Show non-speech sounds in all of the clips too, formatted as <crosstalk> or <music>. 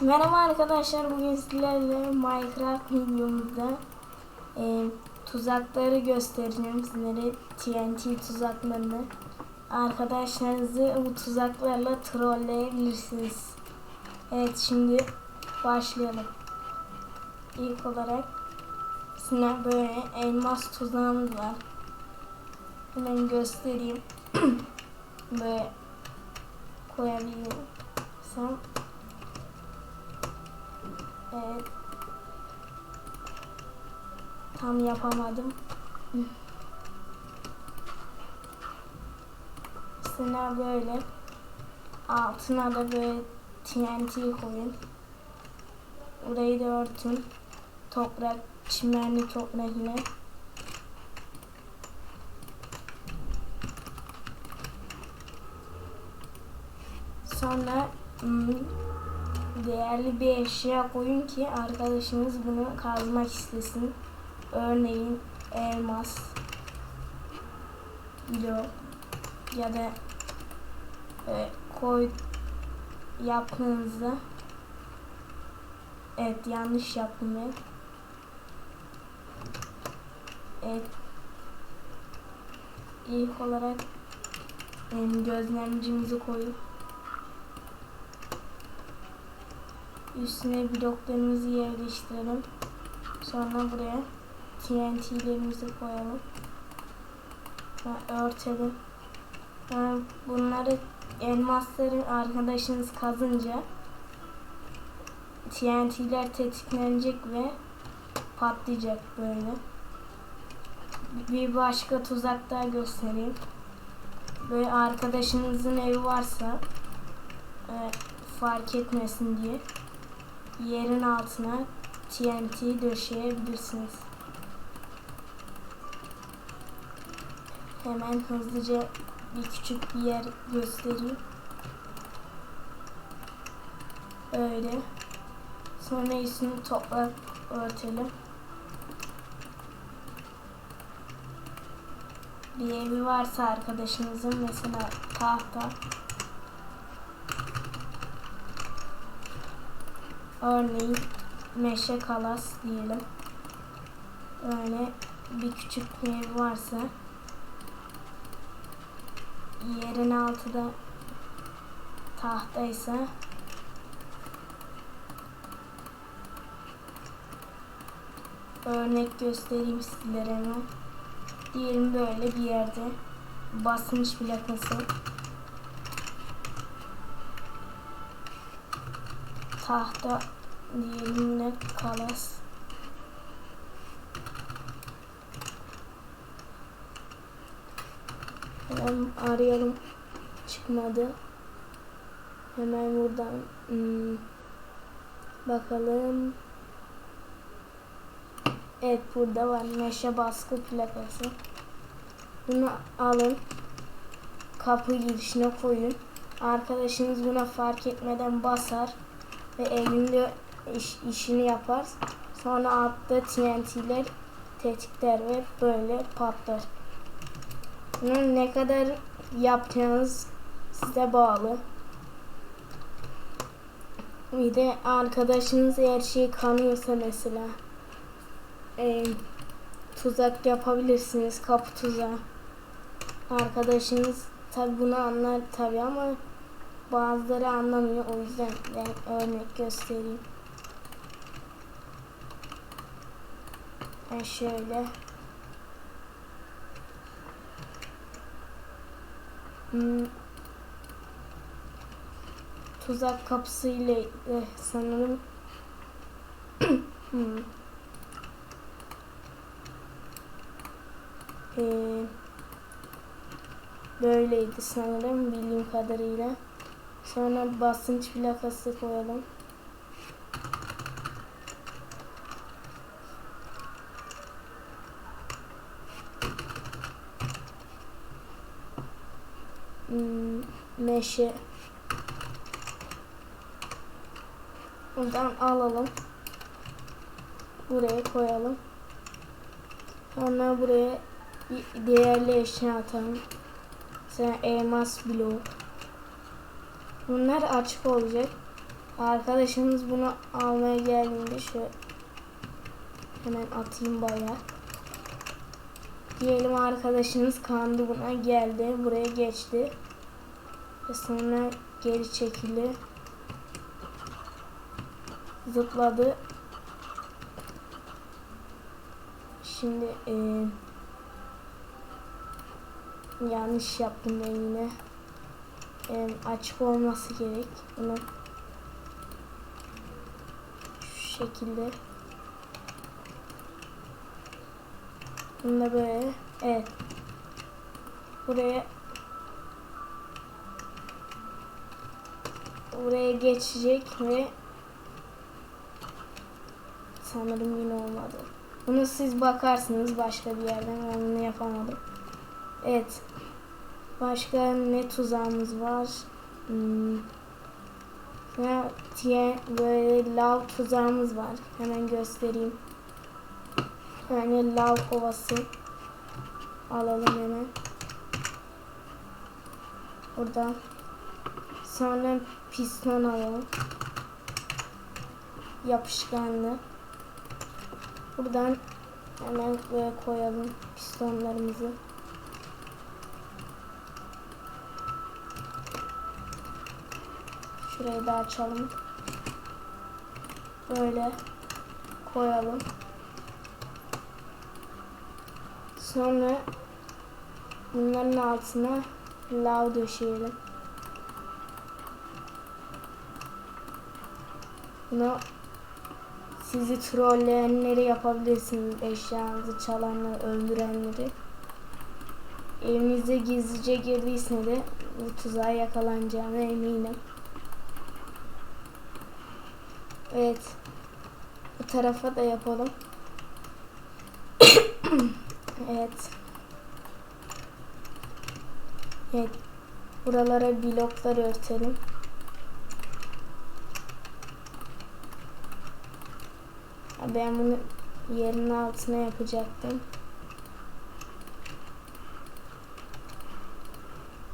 Merhaba arkadaşlar bugün sizlerle Minecraft videomuzda e, tuzakları göstereceğim. Sizlere TNT tuzaklarını arkadaşlarınızı bu tuzaklarla trolleyebilirsiniz. Evet şimdi başlayalım. İlk olarak size böyle elmas tuzağımız var. Hemen göstereyim. <clears throat> Böyle koyabiliyorum sen Evet. Tam yapamadım. Sınav böyle. Altına da böyle TNT koyun. Burayı da örtün. Toprak, çimenli toprak ile. Sonra hmm, değerli bir eşya koyun ki arkadaşınız bunu kazmak istesin. Örneğin elmas, blok ya da e, koy yaptığınızda evet yanlış yaptım ben. Evet. İlk olarak em, gözlemcimizi koyup Üstüne bloklarımızı yerleştirelim. Sonra buraya TNT'lerimizi koyalım. Ve örtelim. Yani bunları elmasları arkadaşınız kazınca TNT'ler tetiklenecek ve patlayacak böyle. Bir başka tuzak daha göstereyim. Böyle arkadaşınızın evi varsa e, fark etmesin diye yerin altına TNT döşeyebilirsiniz. Hemen hızlıca bir küçük bir yer göstereyim. Öyle. Sonra üstünü toprak örtelim. Bir evi varsa arkadaşınızın mesela tahta Örneğin meşe kalas diyelim. Böyle bir küçük ev varsa yerin altı da tahtaysa örnek göstereyim sizlere hemen. Diyelim böyle bir yerde basınç plakası tahta diyelim ne kalas. Hemen arayalım. Çıkmadı. Hemen buradan hmm, bakalım. Evet burada var. Meşe baskı plakası. Bunu alın. Kapı girişine koyun. Arkadaşınız buna fark etmeden basar ve elinde iş, işini yapar. Sonra altta TNT'ler tetikler ve böyle patlar. Bunu ne kadar yapacağınız size bağlı. Bir de arkadaşınız her şeyi kanıyorsa mesela e, tuzak yapabilirsiniz. Kapı tuzağı. Arkadaşınız tabi bunu anlar tabi ama bazıları anlamıyor. O yüzden ben örnek göstereyim. Ben şöyle hmm. tuzak kapısı ile eh, sanırım hmm. ee, böyleydi sanırım bildiğim kadarıyla. Sonra basınç plakası koyalım. Meşe. Buradan alalım. Buraya koyalım. Sonra buraya değerli eşya atalım. Mesela elmas bloğu. Bunlar açık olacak. Arkadaşımız bunu almaya geldiğinde şu hemen atayım bayağı. Diyelim arkadaşınız kandı buna geldi. Buraya geçti. Ve sonra geri çekildi. Zıpladı. Şimdi eee, yanlış yaptım ben yine. Eee, açık olması gerek. Bunu şu şekilde. Bunu böyle. Evet. Buraya buraya geçecek ve sanırım yine olmadı. Bunu siz bakarsınız başka bir yerden. Ben bunu yapamadım. Evet. Başka ne tuzağımız var? Hmm. Ve tiye böyle lav tuzağımız var. Hemen göstereyim. Yani lav kovası. Alalım hemen. Buradan. Sonra piston alalım. Yapışkanlı. Buradan hemen böyle koyalım pistonlarımızı. Şurayı da açalım. Böyle koyalım. Sonra bunların altına lav döşeyelim. Bunu sizi trolleyenleri yapabilirsiniz. Eşyanızı çalanları, öldürenleri. Evinize gizlice girdiyse de bu tuzağa yakalanacağına eminim. Evet. Bu tarafa da yapalım. <coughs> evet. Evet. Buralara bloklar örtelim. Ben bunu yerin altına yapacaktım.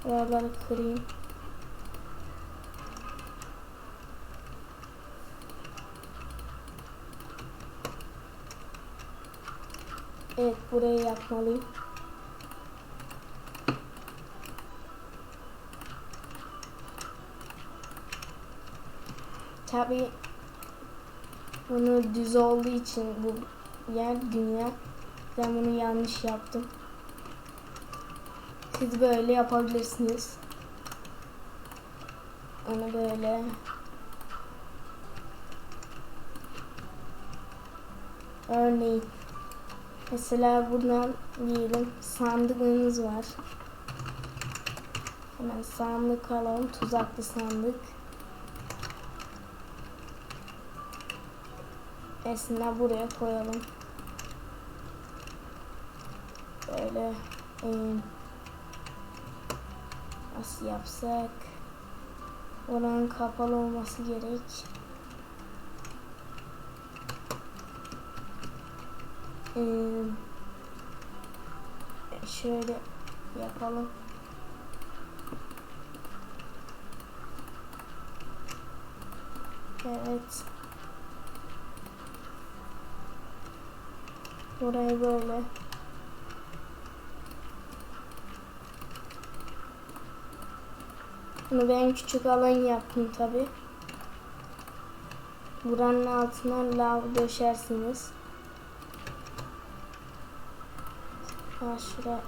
Buraları kırayım. Evet burayı yapmalıyım. Tabi bunu düz olduğu için bu yer dünya. Ben bunu yanlış yaptım. Siz böyle yapabilirsiniz. Onu böyle Örneğin Mesela buradan diyelim sandığımız var. Hemen sandık alalım. Tuzaklı sandık. Mesela buraya koyalım. Böyle e, nasıl yapsak? Oranın kapalı olması gerek. Ee, şöyle yapalım. Evet. Burayı böyle. Bunu ben küçük alan yaptım tabi. Buranın altına lav döşersiniz. Ha şura.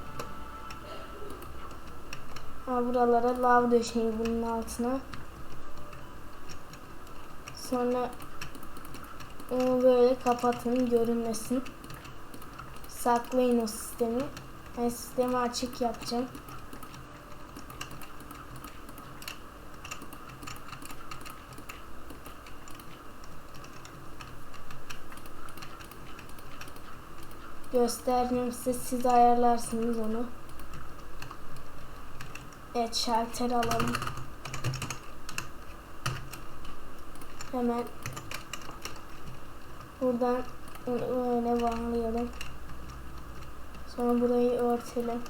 Ha buralara lav döşeyin bunun altına. Sonra onu böyle kapatın görünmesin. Saklayın o sistemi. Ben sistemi açık yapacağım. Göstereceğim size siz ayarlarsınız onu. Evet şalter alalım. Hemen buradan öyle bağlayalım. Sonra burayı örtelim.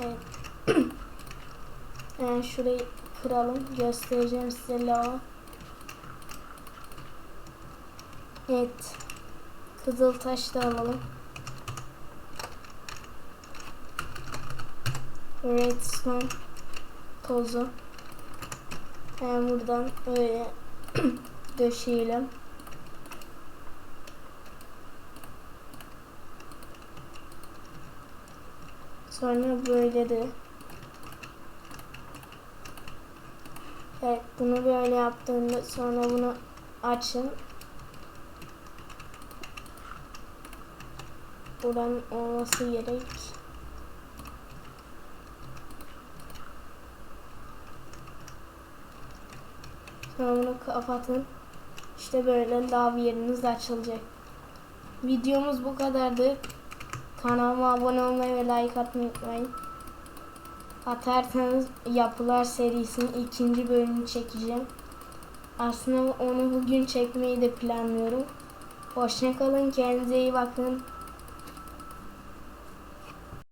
Evet <clears throat> Yani şurayı kıralım. Göstereceğim size lava. Evet. Kızıl taş da alalım. Redstone tozu. Yani buradan öyle <clears throat> döşeyelim. Sonra böyle de Evet bunu böyle yaptığında sonra bunu açın. Buranın olması gerek. Sonra kapatın. İşte böyle lav yeriniz açılacak. Videomuz bu kadardı. Kanalıma abone olmayı ve like atmayı unutmayın. Atarsanız Yapılar serisinin ikinci bölümünü çekeceğim. Aslında onu bugün çekmeyi de planlıyorum. Hoşçakalın, kendinize iyi bakın.